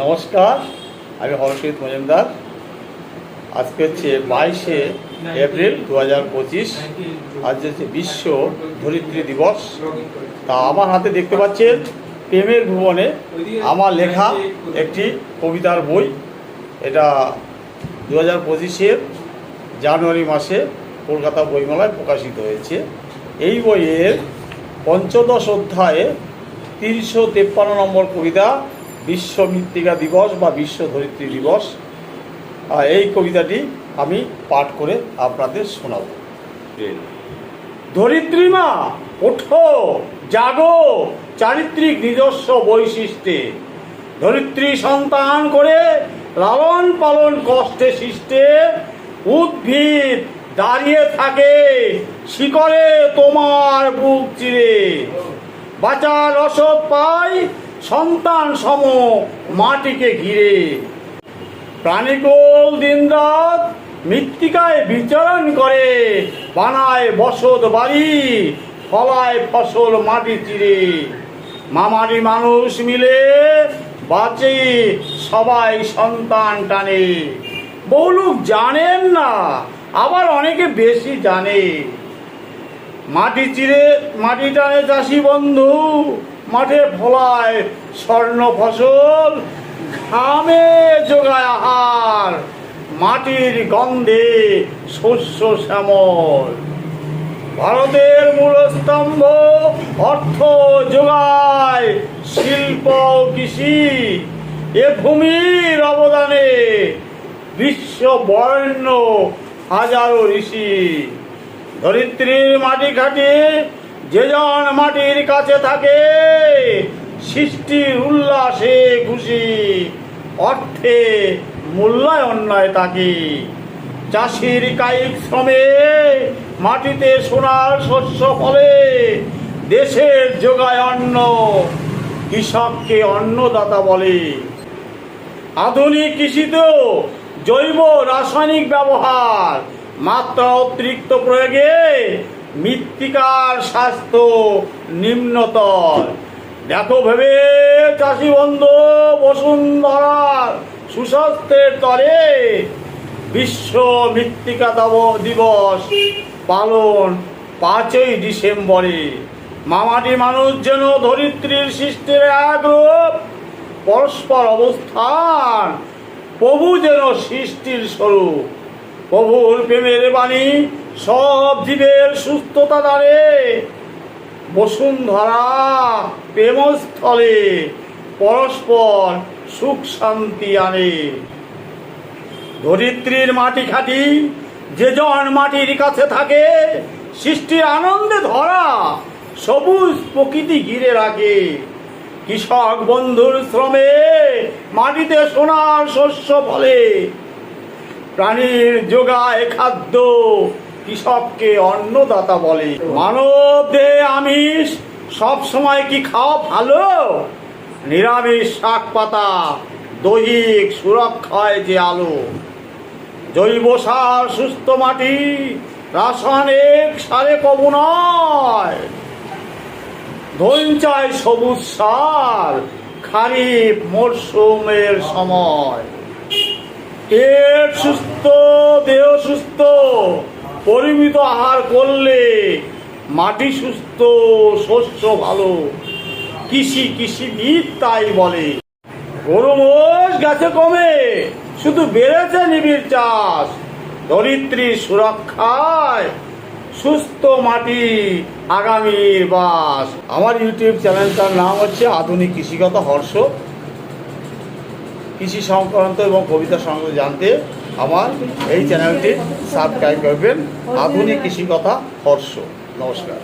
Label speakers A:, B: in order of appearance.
A: নমস্কার, আমি হরপ্রীত মজুমদার। আজকে হচ্ছে বাইশে এপ্রিল দু হাজার পঁচিশ। আজ হচ্ছে বিশ্ব ধরিত্রী দিবস। তা আমার হাতে দেখতে পাচ্ছেন প্রেমের ভুবনে আমার লেখা একটি কবিতার বই। এটা দু হাজার পঁচিশের জানুয়ারি মাসে কলকাতা বইমেলায় প্রকাশিত হয়েছে। এই বইয়ের পঞ্চদশ অধ্যায়ে তিনশো তেপ্পান্ন নম্বর কবিতা, বিশ্ব মৃত্তিকা দিবস বা বিশ্ব ধরিত্রী দিবস। এই কবিতাটি আমি পাঠ করে আপনাদের শোনাব। ধরিত্রী মা, ওঠো, জাগো, চারিত্রিক নিজস্ব বৈশিষ্ট্যে। ধরিত্রী সন্তান করে লালন পালন কষ্টে সৃষ্টে, উদ্ভিদ দাঁড়িয়ে থাকে শিকরে তোমার বুক চিরে। বাঁচার রসদ পাই, সন্তান সম মাটিকে ঘিরে। প্রাণীকুল দিনরাত মৃত্তিকায় বিচরণ করে, বানায় বসত বাড়ি, ফলায় ফসল মাটি চিরে। মামারি মানুষ মিলে বাঁচে সবাই সন্তান টানে। বহু জানেন না, আবার অনেকে বেশি জানে। মাটি চিরে মাটি টানে চাষি বন্ধু, মাঠে ফলায় স্বর্ণ ফসল, ঘামে যোগায় আহার, মাটির গন্ধে শস্য শ্যামল। ভারতের মূলস্তম্ভ, অর্থ যোগায় শিল্প কৃষি, এ ভূমির অবদানে বিশ্ব বরেণ্য হাজারো ঋষি। ধরিত্রীর মাটি খাটি যে জন মাটির কাছে থাকে সৃষ্টির উল্লাসে খুশি অর্থে মূল্যায়ন নয় তাকে। চাষির কায়িক শ্রমে মাটিতে সোনার শস্য ফলে দেশের যোগায় অন্ন, কৃষককে অন্নদাতা বলে। আধুনিক কৃষিতেও জৈব রাসায়নিক ব্যবহার মাত্রা অতিরিক্ত প্রয়োগে মৃত্তিকার স্বাস্থ্য নিম্নতর। দেখো ভেবে, চাষি বন্ধু বসুন্ধরার সুস্বাস্থ্যের তরে বিশ্ব মৃত্তিকা দাব- দিবস পালন পাঁচই ডিসেম্বরে। মামাটি মানুষ যেন ধরিত্রীর সৃষ্টির রূপ পরস্পর অবস্থান, প্রভু যেন সৃষ্টির স্বরূপ। প্রভুর প্রেমের বাণী, সব জীবের সুস্থতা দ্বারে বসুন্ধরা প্রেমস্থলে পরস্পর সুখ শান্তি আনে। ধরিত্রীর মাটি খাটি যে জন মাটির কাছে থাকে, সৃষ্টির আনন্দে ধরা সবুজ প্রকৃতি ঘিরে রাখে। কৃষক বন্ধুর শ্রমে মাটিতে সোনার শস্য ফলে প্রাণীর যোগায় খাদ্য কৃষককে অন্নদাতা বলে। মানব দেহে আমিষ সব সময় কি খাওয়া ভালো? নিরামিষ শাক পাতা, দৈহিক সুরক্ষায় যে আলো। জৈব সার সুস্থ মাটি, রাসায়নিক সারে কবু নয়। ধন চায় সবুজ সার, খারিফ মরশুমের সময়। পেট সুস্থ, দেহ সুস্থ, পরিমিত আহার করলে মাটি সুস্থ, শস্য ভালো। কৃষি কৃষিবিদ তাই বলে। গরু মোষ গেছে কমে, শুধু বেড়েছে নিবিড় চাষ। ধরিত্রীর সুরক্ষায় সুস্থ মাটি আগামীর বাস। আমার ইউটিউব চ্যানেলটার নাম হচ্ছে আধুনিক কৃষিগত হর্ষ। কৃষি সংক্রান্ত এবং কবিতা সংক্রান্ত জানতে আমার এই চ্যানেলটি সাবস্ক্রাইব করবেন। আধুনিক কৃষি কথা হর্ষ। নমস্কার।